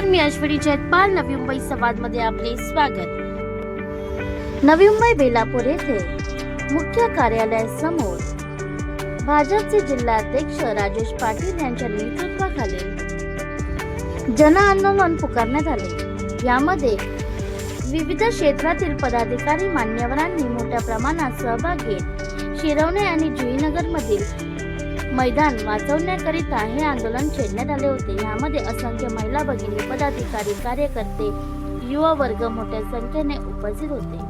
नमस्कार मी अश्विनी जयपाल नवी मुंबई संवादमध्ये आपले स्वागत. नवी मुंबई बेलापूर येथे मुख्य कार्यालयासमोर भाजपचे जिल्हाध्यक्ष राजेश पाटील यांच्या नेतृत्वाखाली जन आंदोलन पुकारण्यात आले. यामध्ये विविध क्षेत्रातील पदाधिकारी मान्यवरांनी मोठ्या प्रमाणात सहभाग घेत शिरवणे आणि जुईनगरमधील मैदान वाचवण्याकरिता हे आंदोलन छेडण्यात आले होते. यामध्ये असंख्य महिला भगिनी पदाधिकारी कार्यकर्ते युवा वर्ग मोठ्या संख्येने उपस्थित होते.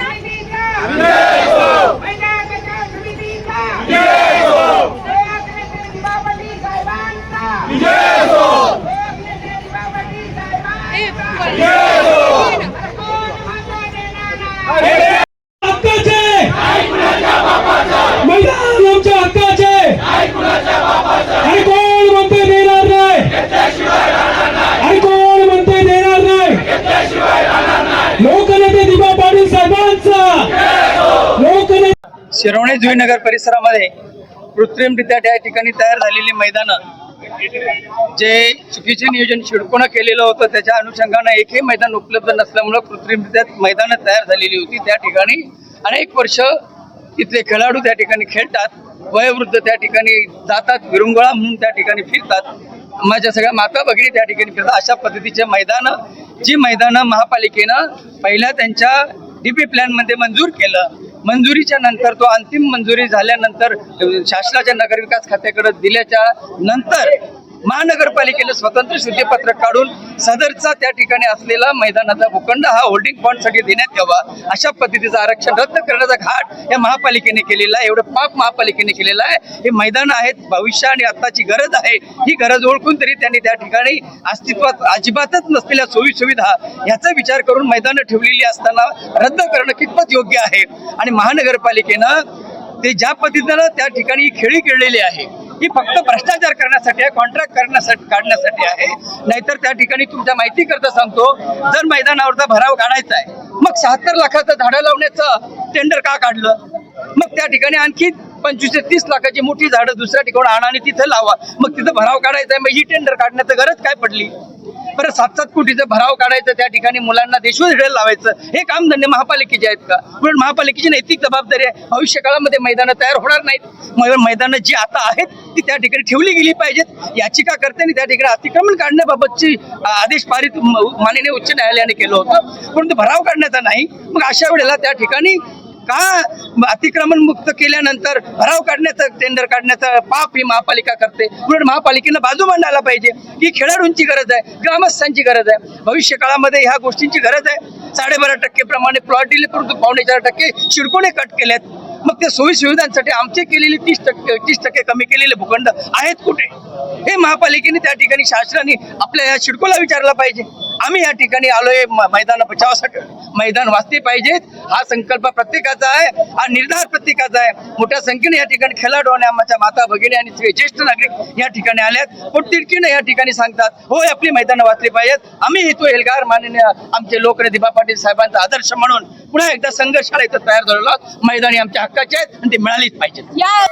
हक्काचे मैदान आमच्या हक्काचे आणि कोण म्हणते देणार नाही आणि कोण म्हणते देणार नाही लोकनेते दिबा पाटील साहेबांचा शिरवणे जुई नगर परिसरामध्ये कृत्रिमरित्या त्या ठिकाणी तयार झालेली मैदानं जे चुकीचे नियोजन शिडकोनं केलेलं होतं त्याच्या अनुषंगानं एकही मैदान उपलब्ध नसल्यामुळं कृत्रिमरित्या मैदानं तयार झालेली होती. त्या ठिकाणी अनेक वर्ष तिथले खेळाडू त्या ठिकाणी खेळतात वयोवृद्ध त्या ठिकाणी जातात विरंगुळा म्हणून त्या ठिकाणी फिरतात. माझ्या सगळ्या माता भगिनी त्या ठिकाणी फिरतात. अशा पद्धतीचे मैदानं जी मैदानं महापालिकेनं पहिल्या त्यांच्या डीपी प्लॅनमध्ये मंजूर केलं मंजुरीच्या नंतर तो अंतिम मंजुरी झाल्यानंतर शासनाच्या नगरविकास खात्याकडे दिल्याच्या नंतर महानगरपालिकेने स्वतंत्र शुद्धीपत्रक काढून सदरचा त्या ठिकाणी असलेला मैदानाचा भूखंड हा होल्डिंग फंडसाठी देण्यात यावा. अशा पद्धतीचं आरक्षण रद्द करण्याचा घाट या महापालिकेने केलेला आहे. एवढं पाप महापालिकेने केलेलं आहे. हे मैदान आहेत भविष्य आणि आत्ताची गरज आहे. ही गरज ओळखून तरी त्यांनी त्या ठिकाणी अस्तित्वात अजिबातच नसलेल्या सोयी सुविधा याचा विचार करून मैदानं ठेवलेली असताना रद्द करणं कितपत योग्य आहे? आणि महानगरपालिकेनं ते ज्या पद्धतीनं त्या ठिकाणी खेळी खेळलेली आहे ही फक्त भ्रष्टाचार करण्यासाठी आहे कॉन्ट्रॅक्ट करण्यासाठी काढण्यासाठी आहे. नाहीतर त्या ठिकाणी तुमच्या माहिती करता सांगतो जर मैदानावरचा भराव काढायचा आहे मग शहात्तर लाखाचं झाडं लावण्याचं टेंडर का काढलं? मग त्या ठिकाणी आणखी पंचवीस ते तीस लाखाची मोठी झाडं दुसऱ्या ठिकाणी आणा आणि तिथं लावा. मग तिथं भराव काढायचा आहे मग ही टेंडर काढण्याचं गरज काय पडली? बरं सात सात कोटीचं भराव काढायचं त्या ठिकाणी मुलांना देशोध हिडेल लावायचं हे काम धंदे महापालिकेचे आहेत का? पण महापालिकेची नैतिक जबाबदारी आहे. भविष्य काळामध्ये मैदानं तयार होणार नाहीत. मैदानं जी आता आहेत ती त्या ठिकाणी ठेवली गेली पाहिजेत. याचिका करताना त्या ठिकाणी अतिक्रमण काढण्याबाबतची आदेश पारित माननीय उच्च न्यायालयाने केलं होतं. परंतु भराव काढण्याचा नाही. मग अशा वेळेला त्या ठिकाणी का अतिक्रमण मुक्त केल्यानंतर भराव काढण्याचं टेंडर काढण्याचं पाप ही महापालिका करते. उलट महापालिकेनं बाजू मांडायला पाहिजे ही खेळाडूंची गरज आहे ग्रामस्थांची गरज आहे. भविष्य काळामध्ये ह्या गोष्टींची गरज आहे. साडेबारा टक्के प्रमाणे प्लॉट दिले परंतु पावणे चार टक्के शिडकोने कट केलेत मग ते सोयी सुविधांसाठी आमचे केलेले तीस टक्के तीस टक्के कमी केलेले भूखंड आहेत कुठे? हे महापालिकेने त्या ठिकाणी शासनाने आपल्या या शिडकोला विचारला पाहिजे. आम्ही या ठिकाणी आलोय मैदान बचावासाठी. मैदान वाचले पाहिजेत हा संकल्प प्रत्येकाचा आहे हा निर्धार प्रत्येकाचा आहे. मोठ्या संख्येने या ठिकाणी खेळाडू आणि आमच्या माता भगिनी आणि ज्येष्ठ नागरिक या ठिकाणी आल्यात पोटतिडकीनं या ठिकाणी सांगतात होय आपली मैदानं वाचली पाहिजेत. आम्ही येतो एल्गार माननीय आमचे लोक दिबा पाटील साहेबांचा आदर्श म्हणून पुन्हा एकदा संघर्षाला इथं तयार झालेलो मैदानी आमच्या हक्काचे आहेत आणि ते मिळालीच पाहिजेत. या